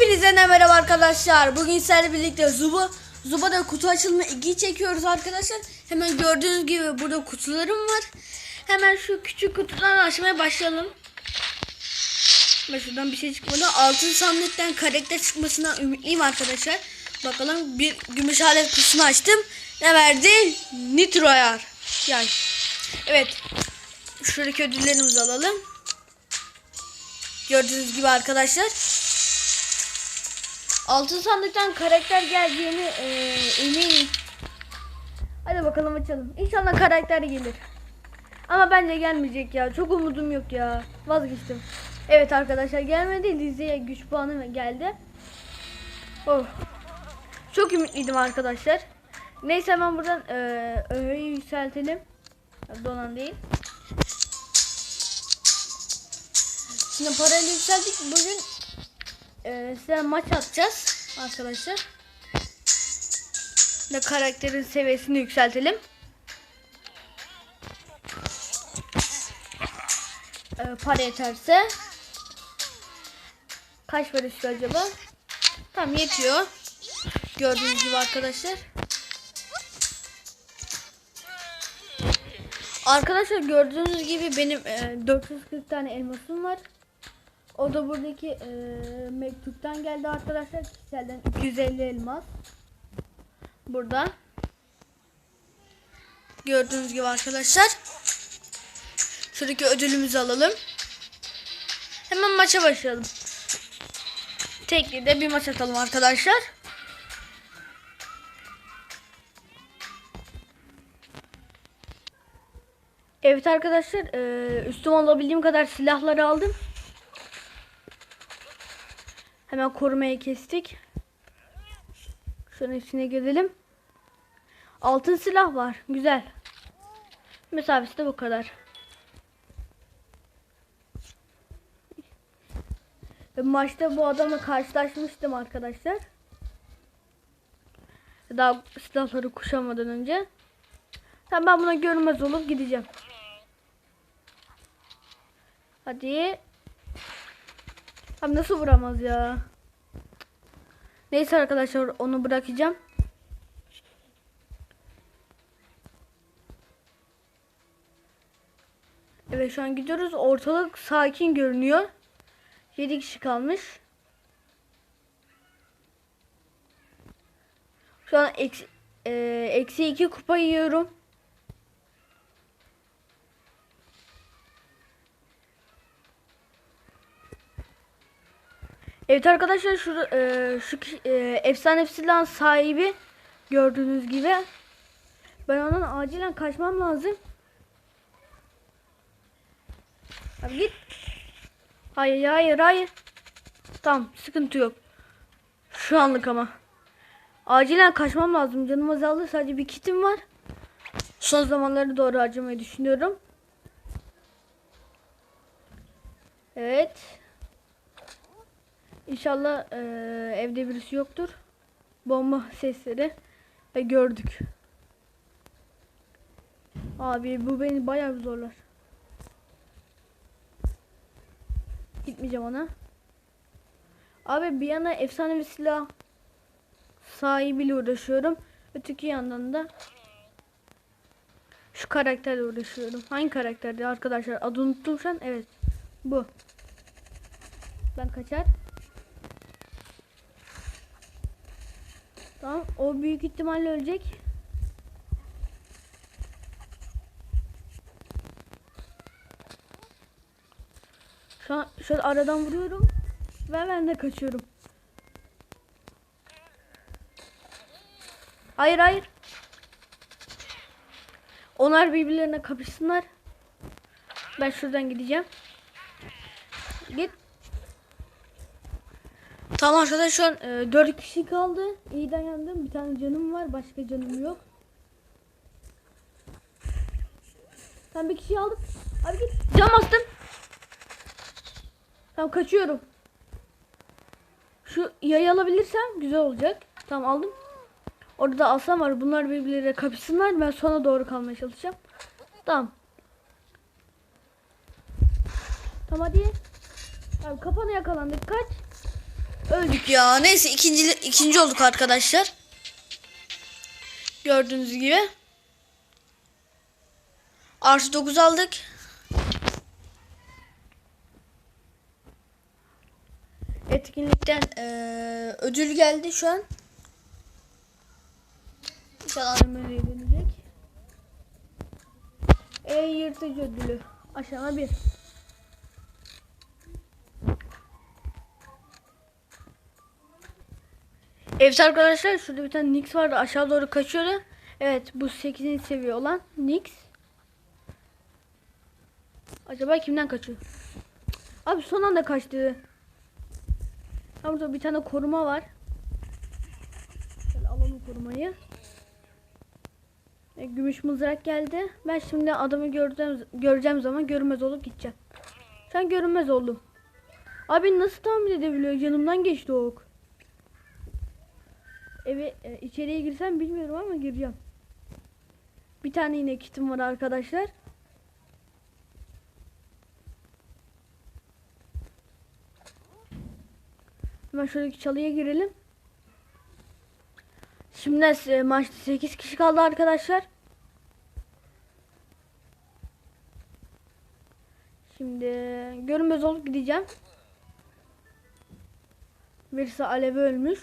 Hepinize ne merhaba arkadaşlar. Bugün sizlerle birlikte Zuba Zuba'da kutu açılma 2'yi çekiyoruz arkadaşlar. Hemen gördüğünüz gibi burada kutularım var. Hemen şu küçük kutudan açmaya başlayalım. Ben şuradan bir şey çıkmadı. Altın sandıktan karakter çıkmasından ümitliyim arkadaşlar. Bakalım bir gümüş alet kutusunu açtım. Ne verdi? Nitro ayar. Yay. Evet. Şuradaki ödüllerimizi alalım. Gördüğünüz gibi arkadaşlar. Altın sandıktan karakter geleceğini e, eminim. Hadi bakalım açalım. İnşallah karakter gelir. Ama bence gelmeyecek ya. Çok umudum yok ya. Vazgeçtim. Evet arkadaşlar gelmedi. Lize'ye güç puanı geldi. Oh. Çok ümitliydim arkadaşlar. Neyse hemen buradan e, öğeyi yükseltelim. Donan değil. Şimdi parayla yükseldik. Bugün e, size maç atacağız arkadaşlar. Ve karakterin seviyesini yükseltelim. E, para yeterse. Kaç para istiyor acaba? Tamam yetiyor. Gördüğünüz gibi arkadaşlar. Arkadaşlar gördüğünüz gibi benim e, 440 tane elmasım var. O da buradaki e, mektuptan geldi arkadaşlar. Kişiselden 250 elmas. Burada. Gördüğünüz gibi arkadaşlar. Şuradaki ödülümüzü alalım. Hemen maça başlayalım. Tekli bir maç atalım arkadaşlar. Evet arkadaşlar üstüme alabildiğim kadar silahları aldım. Hemen korumayı kestik. Şunun içine girelim. Altın silah var. Güzel. Mesafesi de bu kadar. Ve Maçta bu adamla karşılaşmıştım arkadaşlar. Daha silahları kuşamadan önce. Tamam ben buna görmez olup gideceğim. Hadi. Abi nasıl vuramaz ya? Neyse arkadaşlar onu bırakacağım. Evet şu an gidiyoruz. Ortalık sakin görünüyor. 7 kişi kalmış. Şu an eksi, e, eksi 2 kupa yiyorum. Evet arkadaşlar şu e, şu e, efsane silahın sahibi gördüğünüz gibi. Ben ondan acilen kaçmam lazım. Abi git. Hayır hayır hayır. Tamam sıkıntı yok. Şu anlık ama. Acilen kaçmam lazım. Canım azaldı. Sadece bir kitim var. Son zamanları doğru harcamayı düşünüyorum. Evet. İnşallah eee, evde birisi yoktur. Bomba sesleri ve gördük. Abi bu beni bayağı zorlar. Gitmeyeceğim ona. Abi bir yana efsane bir silah sahibiyle uğraşıyorum. Öteki yandan da şu karakterle uğraşıyorum. Hangi karakterdi arkadaşlar? Adını unuttum şu an. Evet. Bu. Ben kaçar. Tamam. O büyük ihtimalle ölecek. Şu an şöyle aradan vuruyorum. Ve ben de kaçıyorum. Hayır hayır. Onlar birbirlerine kapışsınlar. Ben şuradan gideceğim. Git. Tamam arkadaşlar şu an e, 4 kişi kaldı. İyi dayandım. Bir tane canım var. Başka canım yok. Ben bir kişiyi aldım. Abi git. Can bastım. Tamam kaçıyorum. Şu yayı alabilirsem güzel olacak. Tamam aldım. Orada da aslan var. Bunlar birbirleriyle kapışsınlar. Ben sona doğru kalmaya çalışacağım. Tamam. Tamam hadi. Abi kafana yakalandık. Kaç. Öldük ya. Neyse ikinci ikinci olduk arkadaşlar. Gördüğünüz gibi. Artı 9 aldık. Etkinlikten eee, ödül geldi şu an. İnşallah menüye dönecek. E yırtıcı ödülü. Aşama 1. Evet arkadaşlar şurada bir tane Nix vardı aşağı doğru kaçıyordu. Evet bu 8. seviye olan Nix. Acaba kimden kaçıyor? Abi son anda kaçtı. Ha burada bir tane koruma var. Şöyle alalım korumayı. E, gümüş mızrak geldi. Ben şimdi adamı gördüğüm, göreceğim zaman görünmez olup gideceğim. Sen görünmez oldum. Abi nasıl tahmin edebiliyor? Yanımdan geçti o ok. Eve e, içeriye girsem bilmiyorum ama gireceğim. Bir tane yine kitim var arkadaşlar. Hemen şuradaki çalıya girelim. Şimdi e, maçta 8 kişi kaldı arkadaşlar. Şimdi görünmez olup gideceğim. Birisi alevi ölmüş.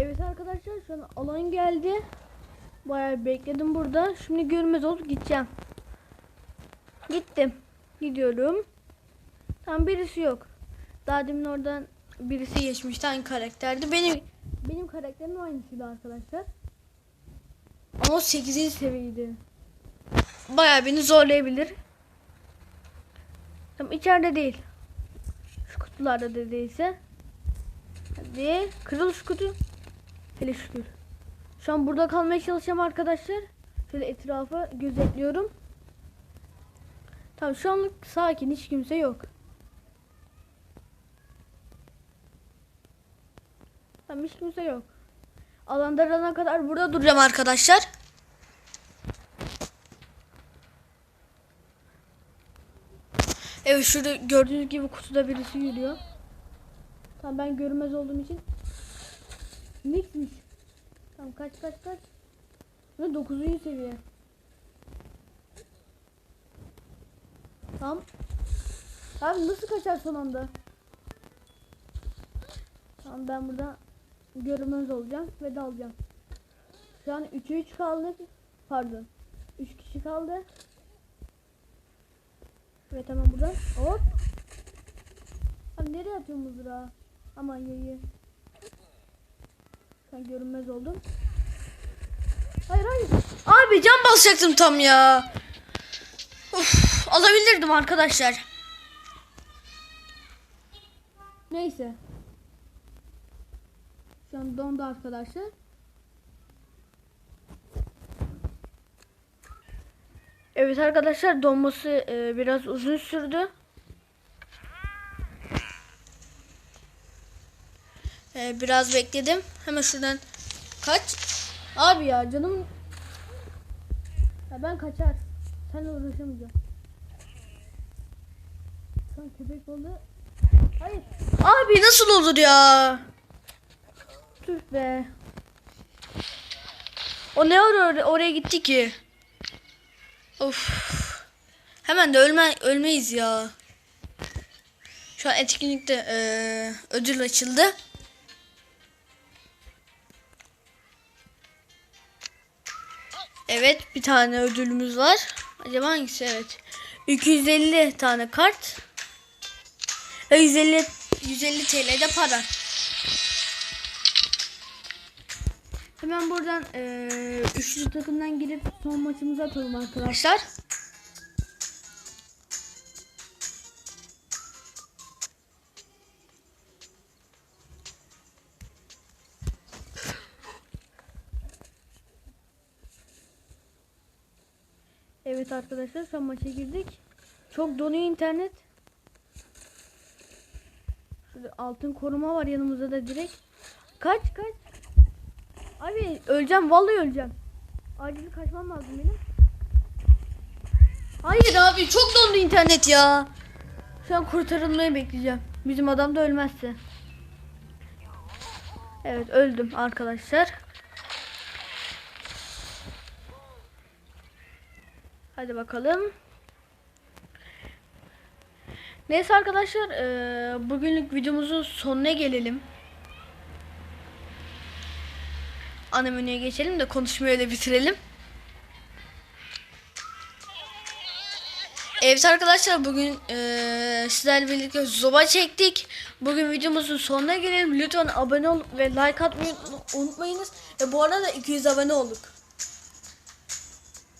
Evet arkadaşlar şu an alan geldi. Bayağı bekledim burada. Şimdi görmez olup gideceğim. Gittim. Gidiyorum. Tam birisi yok. Daha demin oradan birisi geçmişti. Aynı karakterdi. Benim benim karakterim aynısıydı arkadaşlar. Ama o 8. seviyeydi. Bayağı beni zorlayabilir. Tam içeride değil. Şu kutularda da değilse. Hadi kırıl şu kutu. Hele şükür. Şu an burada kalmaya çalışacağım arkadaşlar. Şöyle etrafı gözetliyorum. Tamam şu anlık sakin hiç kimse yok. Tamam hiç kimse yok. Alan daralana kadar burada duracağım arkadaşlar. Evet şurada gördüğünüz gibi kutuda birisi yürüyor. Tamam ben görünmez olduğum için Nix'miş. Tamam kaç kaç kaç. Ve 9. seviye. Tamam. Abi nasıl kaçar son anda? Tamam ben burada görünmez olacağım ve dalacağım. Şu an 3'e 3 kaldık. Pardon. 3 kişi kaldı. Evet hemen buradan. Hop. Abi nereye atıyorsun mızrağı? Aman yayı. Ben görünmez oldum. Hayır hayır. Abi can basacaktım tam ya. Uf, alabilirdim arkadaşlar. Neyse. Şu an dondu arkadaşlar. Evet arkadaşlar donması e, biraz uzun sürdü. E, biraz bekledim. Hemen şuradan kaç. Abi ya canım. Ya ben kaçar. Seninle uğraşamayacağım. Sen köpek balığı. Hayır. Abi nasıl olur ya? Tüh be. O ne ara or- oraya gitti ki? Of. Hemen de ölme ölmeyiz ya. Şu an etkinlikte eee, ödül açıldı. Evet bir tane ödülümüz var. Acaba hangisi? Evet. 250 tane kart. Ve 150 150 TL de para. Hemen buradan eee üçlü takımdan girip son maçımızı atalım arkadaşlar. Evet arkadaşlar son maça girdik. Çok donuyor internet. Şurada altın koruma var yanımızda da direkt. Kaç kaç. Abi öleceğim vallahi öleceğim. Acil kaçmam lazım benim. Hayır abi çok dondu internet ya. Şu an kurtarılmayı bekleyeceğim. Bizim adam da ölmezse. Evet öldüm arkadaşlar. Hadi bakalım. Neyse arkadaşlar eee, bugünlük videomuzun sonuna gelelim. Ana menüye geçelim de konuşmayı öyle bitirelim. Evet arkadaşlar bugün eee sizlerle birlikte zoba çektik. Bugün videomuzun sonuna gelelim. Lütfen abone ol ve like atmayı unutmayınız. Ve bu arada 200 abone olduk.